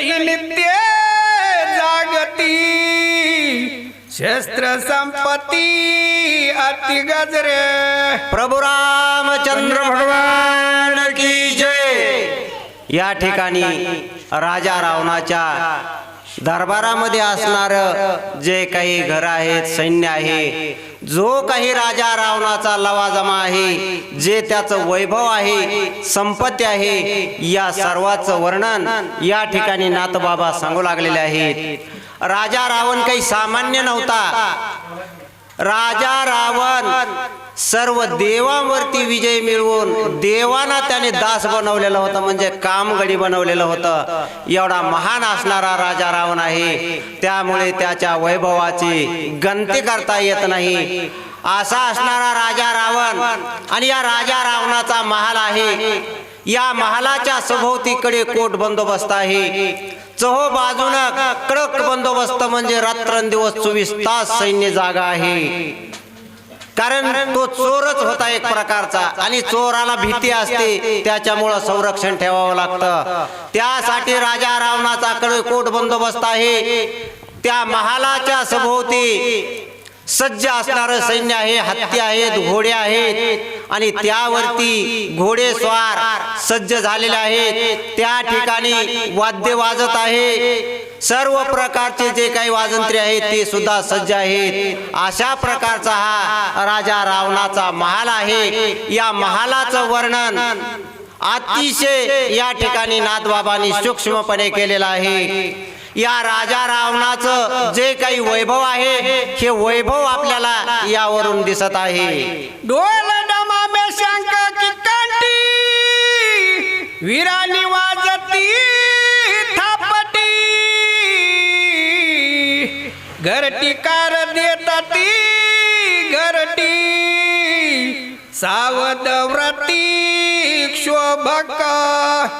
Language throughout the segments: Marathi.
ही नित्य जागती शस्त्र संपत्ती अति गजरे. प्रभू रामचंद्र भगवान की जय. या ठिकाणी राजा रावणाच्या दरबारामध्ये असणार जे काही घर आहेत सैन्य आहे जो काही राजा रावणाचा लवाजमा आहे जे त्याचं वैभव आहे संपत्ती आहे या सर्वाचं वर्णन या ठिकाणी नाथबाबा सांगू लागलेले आहेत. राजा रावण काही सामान्य नव्हता. राजा रावण सर्व देवांवरती विजय मिळवून देवांना त्याने दास बनवलेलं होतं म्हणजे कामगडी बनवलेलं होतं. एवढा महान असणारा राजा रावण आहे. त्यामुळे त्याच्या वैभवाची गणती करता येत नाही. असा असणारा राजा रावण आणि या राजा रावणाचा महाल आहे. या महालाच्या सभोवतीकडे कोट बंदोबस्त आहे. चहो बाजूनं कडक बंदोबस्त म्हणजे रात्रंदिवस चोवीस तास सैन्य जागा आहे. कारण तो चोरच होता एक प्रकारचा आणि चोराला भीती असते त्याच्यामुळं संरक्षण ठेवावं लागतं. त्यासाठी राजा रावणाचा कडे कोट बंदोबस्त आहे. त्या महालाच्या सभोवती सज्ज असणार सैन्य आहे हत्ती आहेत घोडे आहेत आणि त्यावरती घोडेस्वार सज्ज झालेले आहेत. त्या ठिकाणी वाद्य वाजत आहे. सर्व प्रकारचे जे काही वाजंत्री आहेत ते सुद्धा सज्ज आहेत. अशा प्रकारचा हा राजा रावणाचा महाल आहे. या महालाचं वर्णन अतिशय या ठिकाणी नाथबाबांनी सूक्ष्मपणे केलेलं आहे. या राजा रावणाचं जे काही वैभव आहे हे वैभव आपल्याला यावरून दिसत आहे. डोल डमामे शंक की कांटी वीरानी वाजती थापटी. घरटी कार देताती घरटी सावध व्रत शोभका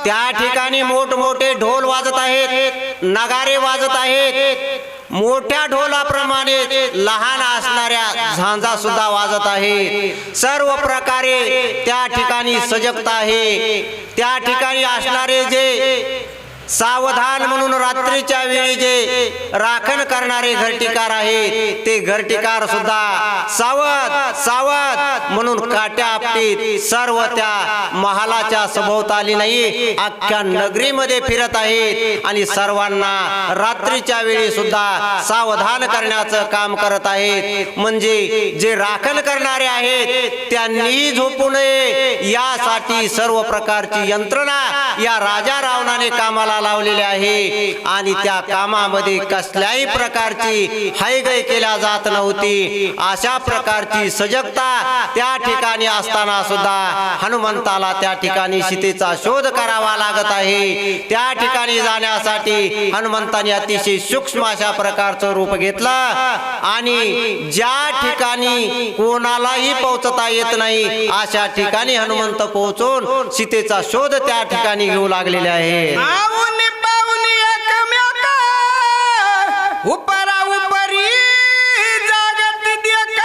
त्या ठिकाणी मोठमोठे ढोल वाजत आहेत नगारे वाजत आहेत. मोठ्या ढोलाप्रमाणे लहान असणाऱ्या झांजा सुद्धा वाजत आहे सर्व प्रकारे त्या ठिकाणी सजगता आहे. त्या ठिकाणी असणारे जे सावधान म्हणून रात्रीच्या वेळी जे राखण करणारे घरटिकार आहेत. ते घरटिकार सुद्धा सावध सावध म्हणून काट्या आपटीत सर्व त्या महालाच्या सभोवताली नाही अख्ख्या नगरीमध्ये फिरत आहेत. आणि सर्वांना रात्रीच्या वेळी सुद्धा सावधान करण्याचं काम करत आहेत. म्हणजे जे राखण करणारे आहेत त्यांनीही झोपू नये. यासाठी सर्व प्रकारची यंत्रणा या राजा रावणाने कामाला लावलेली आहे. आणि त्या कामामध्ये कसल्याही प्रकारची हायगय केल्या जात नव्हती. अशा प्रकारची सजगता त्या ठिकाणी असताना सुद्धा हनुमंताला त्या ठिकाणी सीतेचा शोध करावा लागत आहे. त्या ठिकाणी जाण्यासाठी हनुमंताने अतिशय सूक्ष्म अशा प्रकारचं रूप घेतलं. आणि ज्या ठिकाणी कोणालाही पोहोचता येत नाही अशा ठिकाणी हनुमंत पोहोचून सीतेचा शोध त्या ठिकाणी घेऊ लागलेले आहे उपरा उपरी जागत देख।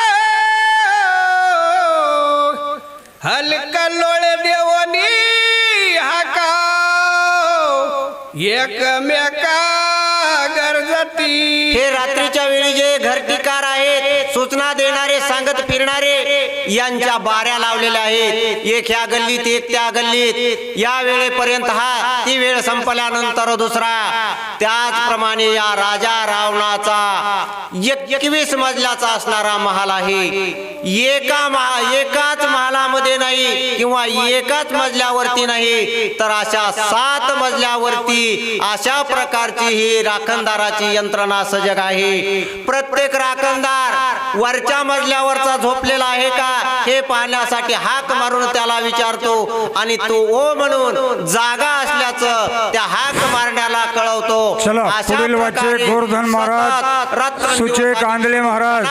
हलक लोळे देवनी हाका एकमेका गरजती। हे रात्रीच्या वेळी जे घरटिकार आहेत सूचना देणारे सांगत फिरणारे यांच्या बाऱ्या लावलेल्या आहेत. एक ह्या गल्लीत एक त्या गल्लीत. या वेळेपर्यंत हा ती वेळ संपल्यानंतर दुसरा. त्याचप्रमाणे या राजा रावणाचा एकवीस मजल्याचा असणारा महाल आहे. एका महा एकाच महालामध्ये नाही किंवा एकाच मजल्यावरती नाही तर अशा सात मजल्यावरती अशा प्रकारची ही राखणदाराची यंत्रणा सजग आहे. प्रत्येक राखणदार वरच्या मजल्यावरचा झोपलेला आहे का हे पाहण्यासाठी हाक मारून त्याला विचारतो आणि तो ओ म्हणून जागा असल्याचं त्या हाक मारण्याला कळवतो. चला, अशा पुढील वाचे गोवर्धन महाराज, सुचे कांदळे महाराज.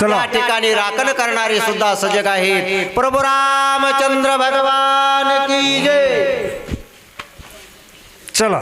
चला. ठिकाणी राखण करणारे सुद्धा सजग आहेत. प्रभू रामचंद्र भगवान की जय. चला.